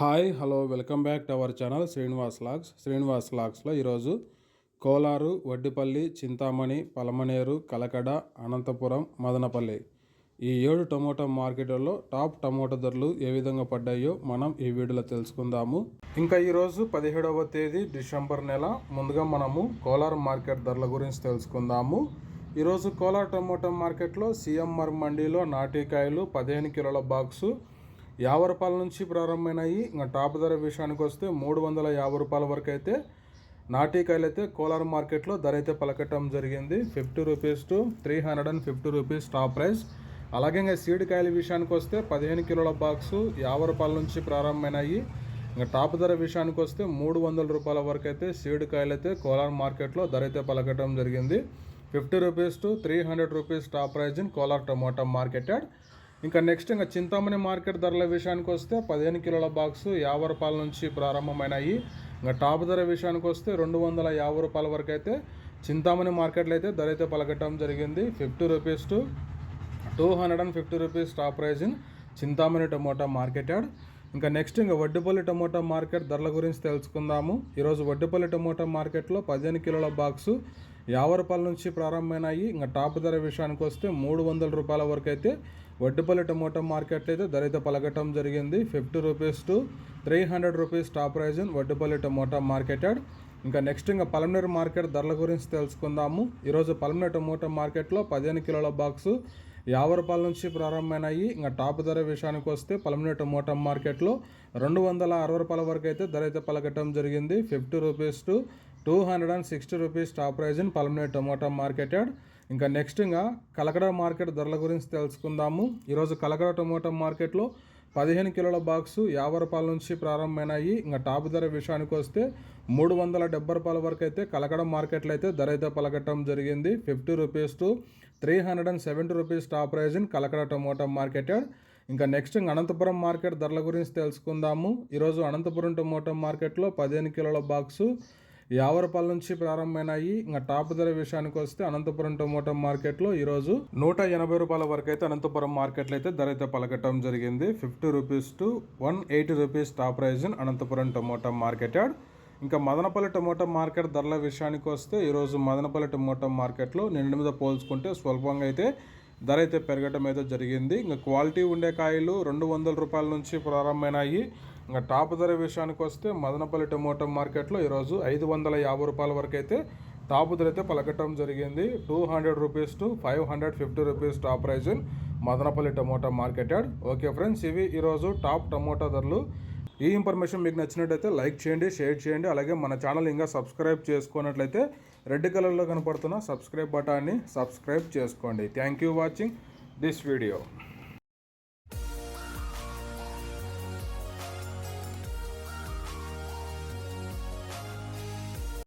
Hi hello welcome back to our channel Srinivas logs. Srinivas లాగ్స్లో ఈరోజు కోలారు వడ్డిపల్లి చింతామణి పలమనేరు కలకడ అనంతపురం మదనపల్లి ఈ ఏడు tomato మార్కెట్లలో టాప్ టమోటా ధరలు ఏ విధంగా పడ్డాయో మనం ఈ వీడియోలో తెలుసుకుందాము. ఇంకా ఈరోజు పదిహేడవ తేదీ డిసెంబర్ నెల. ముందుగా మనము కోలార్ మార్కెట్ ధరల గురించి తెలుసుకుందాము. ఈరోజు కోలార్ టమోటా మార్కెట్లో సిఎంఆర్ మండీలో నాటికాయలు పదిహేను కిలోల బాక్సు యాభై రూపాయల నుంచి ప్రారంభమైనాయి. ఇంకా టాప్ ధర విషయానికి వస్తే మూడు వందల యాభై రూపాయల వరకు అయితే నాటికాయలు అయితే కోలార్ మార్కెట్లో ధర అయితే పలకటం జరిగింది. Fifty rupees to three hundred and fifty rupees top price. అలాగే ఇంకా సీడ్ కాయల విషయానికి వస్తే పదిహేను కిలోల బాక్సు యాభై రూపాయల నుంచి ప్రారంభమైనాయి. ఇంకా టాప్ ధర విషయానికి వస్తే మూడు వందల రూపాయల వరకు అయితే సీడ్ కాయలు అయితే కోలార్ మార్కెట్లో ధర అయితే పలకటం జరిగింది. Fifty rupees to three hundred rupees top prize in Kolar tomato market yard. ఇంకా నెక్స్ట్ ఇంకా చింతామణి మార్కెట్ ధరల విషయానికి వస్తే పదిహేను కిలోల బాక్స్ యాభై రూపాయల నుంచి ప్రారంభమైనాయి. ఇంకా టాప్ ధర విషయానికి వస్తే రెండు వందల యాభై రూపాయల వరకు అయితే చింతామణి మార్కెట్లో అయితే ధర అయితే పలకటం జరిగింది. Fifty rupees to two hundred and fifty rupees top prize in Chintamani tomato market yard ఇంకా నెక్స్ట్ ఇంకా వడ్డిపల్లి టమోటా మార్కెట్ ధరల గురించి తెలుసుకుందాము. ఈరోజు వడ్డిపల్లి టమోటా మార్కెట్లో పదిహేను కిలోల బాక్సు యాభై రూపాయల నుంచి ప్రారంభమైనాయి. ఇంకా టాప్ ధర విషయానికి వస్తే మూడు వందల రూపాయల వరకు అయితే వడ్డిపల్లి టమోటా మార్కెట్లో అయితే ధర అయితే పలకటం జరిగింది. Fifty rupees to three hundred rupees top prize in Vaddipalli tomato market ఇంకా నెక్స్ట్ ఇంకా పలమనేరు మార్కెట్ ధరల గురించి తెలుసుకుందాము. ఈరోజు పలమనేరు టమోటా మార్కెట్లో పదిహేను కిలోల బాక్సు యాభై రూపాయల నుంచి ప్రారంభమైనాయి. ఇంకా టాప్ ధర విషయానికి వస్తే పలమనేరు టమోటా మార్కెట్లో రెండు వందల అరవై రూపాయల వరకు అయితే ధర అయితే పలకటం జరిగింది. Fifty rupees to two hundred and sixty rupees top prize in Palamaner tomato market yard. ఇంకా నెక్స్ట్ ఇంకా కలకడ మార్కెట్ ధరల గురించి తెలుసుకుందాము. ఈరోజు కలకడ టొమాటో మార్కెట్లో పదిహేను కిలోల బాక్సు యాభై రూపాయల నుంచి ప్రారంభమైనాయి. ఇంకా టాప్ ధర విషయానికి వస్తే మూడు వందల డెబ్బై రూపాయల వరకు అయితే కలకడ మార్కెట్లో అయితే ధర అయితే పలకటం జరిగింది. Fifty rupees to three hundred and seventy rupees top prize in Kalakada tomato market ఇంకా నెక్స్ట్ ఇంకా అనంతపురం మార్కెట్ ధరల గురించి తెలుసుకుందాము. ఈరోజు అనంతపురం టొమాటో మార్కెట్లో పదిహేను కిలోల బాక్సు యాభై రూపాయల నుంచి ప్రారంభమైనాయి. ఇంకా టాప్ ధర విషయానికి వస్తే అనంతపురం టమోటా మార్కెట్లో ఈరోజు నూట ఎనభై రూపాయల వరకు అయితే అనంతపురం మార్కెట్లో అయితే ధర అయితే పలకటం జరిగింది. Fifty rupees to one eighty rupees top prize in Anantapur tomato market yard ఇంకా మదనపల్లి టమోటా మార్కెట్ ధరల విషయానికి వస్తే ఈరోజు మదనపల్లి టమోటా మార్కెట్లో నిన్న మీద పోల్చుకుంటే స్వల్పంగా అయితే ధర అయితే పెరగటం అయితే జరిగింది. ఇంకా క్వాలిటీ ఉండే కాయలు రెండు వందల రూపాయల నుంచి ప్రారంభమైనాయి. ఇంకా టాప్ ధర విషయానికి వస్తే మదనపల్లి టమోటో మార్కెట్లో ఈరోజు ఐదు వందల యాభై రూపాయల వరకు అయితే టాప్ ధర అయితే పలకటం జరిగింది. Two hundred rupees to five hundred fifty rupees top prize in Madanapalle tomato market yard. Okay friends ఇవి ఈరోజు టాప్ టమోటా ధరలు. ఈ ఇన్ఫర్మేషన్ మీకు నచ్చినట్టయితే లైక్ చేయండి షేర్ చేయండి. అలాగే మన ఛానల్ ఇంకా సబ్స్క్రైబ్ చేసుకున్నట్లయితే రెడ్ కలర్లో కనపడుతున్న సబ్స్క్రైబ్ బటాన్ని సబ్స్క్రైబ్ చేసుకోండి. Thank you watching this video.